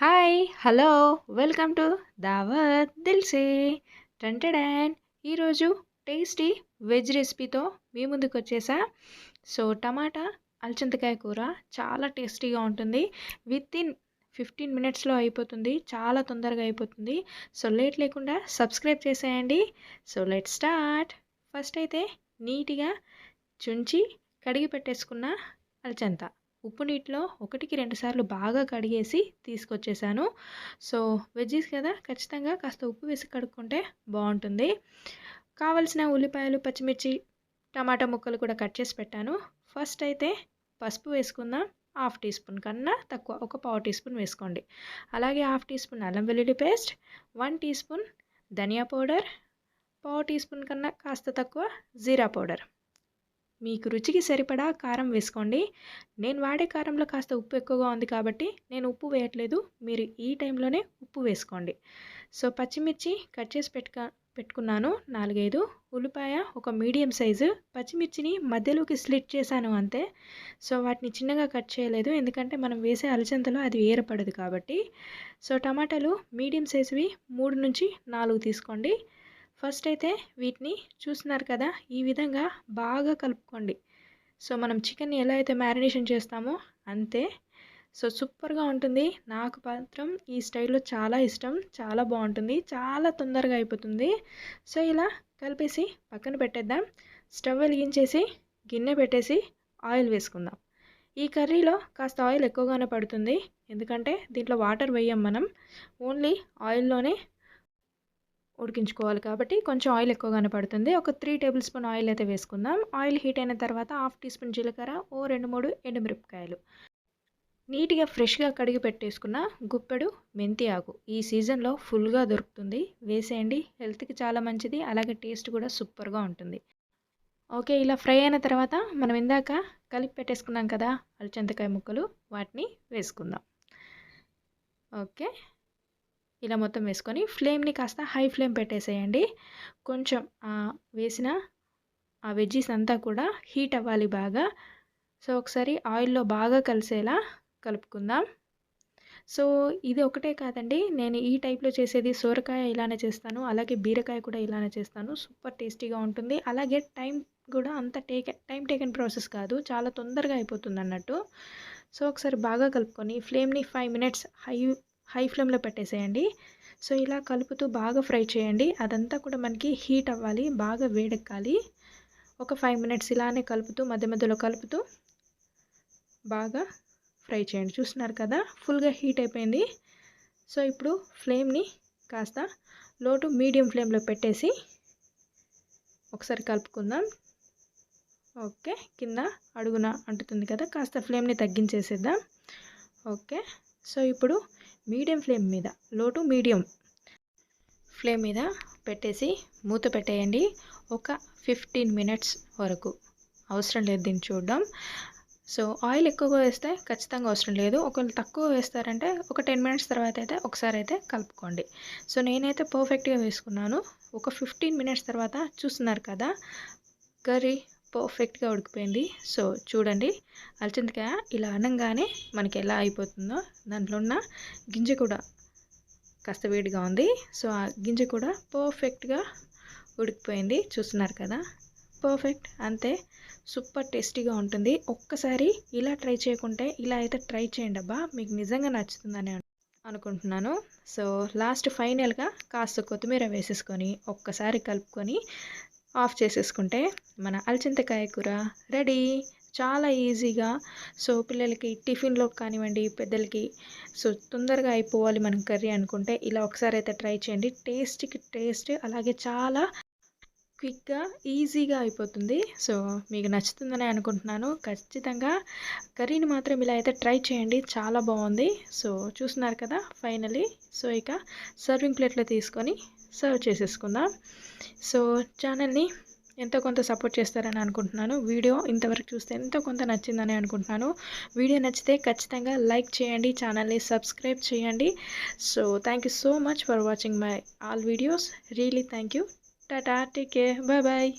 Hi hello welcome to దావత్ దిల్సే టంటడాన్ ఈరోజు tasty veg రెసిపీతో మీ ముందుకు వచ్చేసా. సో టమాటా అలచింతకాయ కూర చాలా టేస్టీగా ఉంటుంది. విత్ ఇన్ ఫిఫ్టీన్ మినిట్స్లో అయిపోతుంది చాలా తొందరగా అయిపోతుంది. సో లేట్ లేకుండా సబ్స్క్రైబ్ చేసేయండి. సో లెట్ స్టార్ట్ ఫస్ట్ అయితే నీట్గా చుంచి కడిగి పెట్టేసుకున్న అలచంత. ఉప్పు నీటిలో ఒకటికి రెండు సార్లు బాగా కడిగేసి తీసుకొచ్చేసాను. సో వెజ్జీస్ కదా ఖచ్చితంగా కాస్త ఉప్పు వేసి కడుక్కుంటే బాగుంటుంది. కావలసిన ఉల్లిపాయలు పచ్చిమిర్చి టమాటా ముక్కలు కూడా కట్ చేసి పెట్టాను. ఫస్ట్ అయితే పసుపు వేసుకుందాం. హాఫ్ టీ స్పూన్ కన్నా తక్కువ ఒక పావు టీ స్పూన్ వేసుకోండి. అలాగే హాఫ్ టీ స్పూన్ అల్లం వెల్లుల్లి పేస్ట్ వన్ టీ స్పూన్ ధనియా పౌడర్ పావు టీ స్పూన్ కన్నా కాస్త తక్కువ జీరా పౌడర్. మీకు రుచికి సరిపడా కారం వేసుకోండి. నేను వాడే కారంలో కాస్త ఉప్పు ఎక్కువగా ఉంది కాబట్టి నేను ఉప్పు వేయట్లేదు. మీరు ఈ టైంలోనే ఉప్పు వేసుకోండి. సో పచ్చిమిర్చి కట్ చేసి పెట్టుక పెట్టుకున్నాను. నాలుగైదు. ఉల్లిపాయ ఒక మీడియం సైజు. పచ్చిమిర్చిని మధ్యలోకి స్లిట్ చేశాను అంతే. సో వాటిని చిన్నగా కట్ చేయలేదు. ఎందుకంటే మనం వేసే అలచంతలో అది ఏరపడదు కాబట్టి. సో టమాటాలు మీడియం సైజువి. మూడు నుంచి నాలుగు తీసుకోండి. ఫస్ట్ అయితే వీటిని చూస్తున్నారు కదా ఈ విధంగా బాగా కలుపుకోండి. సో మనం చికెన్ ఎలా అయితే మ్యారినేషన్ చేస్తామో అంతే. సో సూపర్గా ఉంటుంది. నాకు మాత్రం ఈ స్టైల్లో చాలా ఇష్టం చాలా బాగుంటుంది చాలా తొందరగా అయిపోతుంది. సో ఇలా కలిపేసి పక్కన పెట్టేద్దాం. స్టవ్ వెలిగించేసి గిన్నె పెట్టేసి ఆయిల్ వేసుకుందాం. ఈ కర్రీలో కాస్త ఆయిల్ ఎక్కువగానే పడుతుంది. ఎందుకంటే దీంట్లో వాటర్ వేయం మనం. ఓన్లీ ఆయిల్లోనే ఉడికించుకోవాలి కాబట్టి కొంచెం ఆయిల్ ఎక్కువగానే పడుతుంది. ఒక త్రీ టేబుల్ స్పూన్ ఆయిల్ అయితే వేసుకుందాం. ఆయిల్ హీట్ అయిన తర్వాత హాఫ్ టీ స్పూన్ జీలకర్ర ఓ రెండు మూడు ఎండుమిరపకాయలు. నీట్గా ఫ్రెష్గా కడిగి పెట్టేసుకున్న గుప్పెడు మెంతి ఆకు. ఈ సీజన్లో ఫుల్గా దొరుకుతుంది. వేసేయండి. హెల్త్కి చాలా మంచిది. అలాగే టేస్ట్ కూడా సూపర్గా ఉంటుంది. ఓకే ఇలా ఫ్రై అయిన తర్వాత మనం ఇందాక కలిపి పెట్టేసుకున్నాం కదా అలచంతకాయ ముక్కలు. వాటిని వేసుకుందాం. ఓకే. ఇలా మొత్తం వేసుకొని ఫ్లేమ్ని కాస్త హై ఫ్లేమ్ పెట్టేసేయండి. కొంచెం వేసిన ఆ వెజ్జీస్ అంతా కూడా హీట్ అవ్వాలి బాగా. సో ఒకసారి ఆయిల్లో బాగా కలిసేలా కలుపుకుందాం. సో ఇది ఒకటే కాదండి. నేను ఈ టైప్లో చేసేది సోరకాయ ఇలానే చేస్తాను. అలాగే బీరకాయ కూడా ఇలానే చేస్తాను. సూపర్ టేస్టీగా ఉంటుంది. అలాగే టైం కూడా అంత టేకెన్ టైం టేకెన్ ప్రాసెస్ కాదు. చాలా తొందరగా అయిపోతుంది అన్నట్టు. సో ఒకసారి బాగా కలుపుకొని ఫ్లేమ్ని ఫైవ్ మినిట్స్ హై హై ఫ్లేమ్లో పెట్టేసేయండి. సో ఇలా కలుపుతూ బాగా ఫ్రై చేయండి. అదంతా కూడా మనకి హీట్ అవ్వాలి బాగా వేడెక్కాలి. ఒక ఫైవ్ మినిట్స్ ఇలానే కలుపుతూ మధ్య మధ్యలో కలుపుతూ బాగా ఫ్రై చేయండి. చూస్తున్నారు కదా ఫుల్గా హీట్ అయిపోయింది. సో ఇప్పుడు ఫ్లేమ్ని కాస్త లో టు మీడియం ఫ్లేమ్లో పెట్టేసి ఒకసారి కలుపుకుందాం. ఓకే కింద అడుగున అంటుతుంది కదా కాస్త ఫ్లేమ్ని తగ్గించేసేద్దాం. ఓకే సో ఇప్పుడు మీడియం ఫ్లేమ్ మీద లో టు మీడియం ఫ్లేమ్ మీద పెట్టేసి మూత పెట్టేయండి. ఒక ఫిఫ్టీన్ మినిట్స్ వరకు. అవసరం లేదు దీన్ని చూడడం. సో ఆయిల్ ఎక్కువగా వేస్తే ఖచ్చితంగా అవసరం లేదు. ఒకవేళ తక్కువ వేస్తారంటే ఒక టెన్ మినిట్స్ తర్వాత అయితే ఒకసారి అయితే కలుపుకోండి. సో నేనైతే పర్ఫెక్ట్గా వేసుకున్నాను. ఒక ఫిఫ్టీన్ మినిట్స్ తర్వాత చూస్తున్నారు కదా కర్రీ పర్ఫెక్ట్గా ఉడికిపోయింది. సో చూడండి. అలచింతకాయ ఇలా అనగానే మనకి ఎలా అయిపోతుందో దాంట్లో ఉన్న గింజ కూడా కాస్త వేడిగా ఉంది. సో ఆ గింజ కూడా పర్ఫెక్ట్గా ఉడికిపోయింది. చూస్తున్నారు కదా? పర్ఫెక్ట్. అంతే. సూపర్ టేస్టీగా ఉంటుంది. ఒక్కసారి ఇలా ట్రై చేయకుంటే ఇలా అయితే ట్రై చేయండి అబ్బా. మీకు నిజంగా నచ్చుతుందని అనుకుంటున్నాను. సో లాస్ట్ ఫైనల్గా కాస్త కొత్తిమీర వేసేసుకొని ఒక్కసారి కలుపుకొని ఆఫ్ చేసేసుకుంటే మన అలచింతకాయ కూర రెడీ. చాలా ఈజీగా. సో పిల్లలకి టిఫిన్లో కానివ్వండి పెద్దలకి సో తొందరగా అయిపోవాలి మనం కర్రీ అనుకుంటే ఇలా ఒకసారి అయితే ట్రై చేయండి. టేస్ట్కి టేస్ట్ అలాగే చాలా క్విక్గా ఈజీగా అయిపోతుంది. సో మీకు నచ్చుతుందని అనుకుంటున్నాను. ఖచ్చితంగా కర్రీని మాత్రం ఇలా అయితే ట్రై చేయండి. చాలా బాగుంది. సో చూస్తున్నారు కదా ఫైనలీ. సో ఇక సర్వింగ్ ప్లేట్లో తీసుకొని సర్వ్ చేసేసుకుందాం. సో ఛానల్ని ఎంతో కొంత సపోర్ట్ చేస్తారని అనుకుంటున్నాను. వీడియో ఇంతవరకు చూస్తే ఎంతో కొంత నచ్చిందని అనుకుంటున్నాను. వీడియో నచ్చితే ఖచ్చితంగా లైక్ చేయండి ఛానల్ని సబ్స్క్రైబ్ చేయండి. So thank you so much for watching my all videos really thank you tata take care bye bye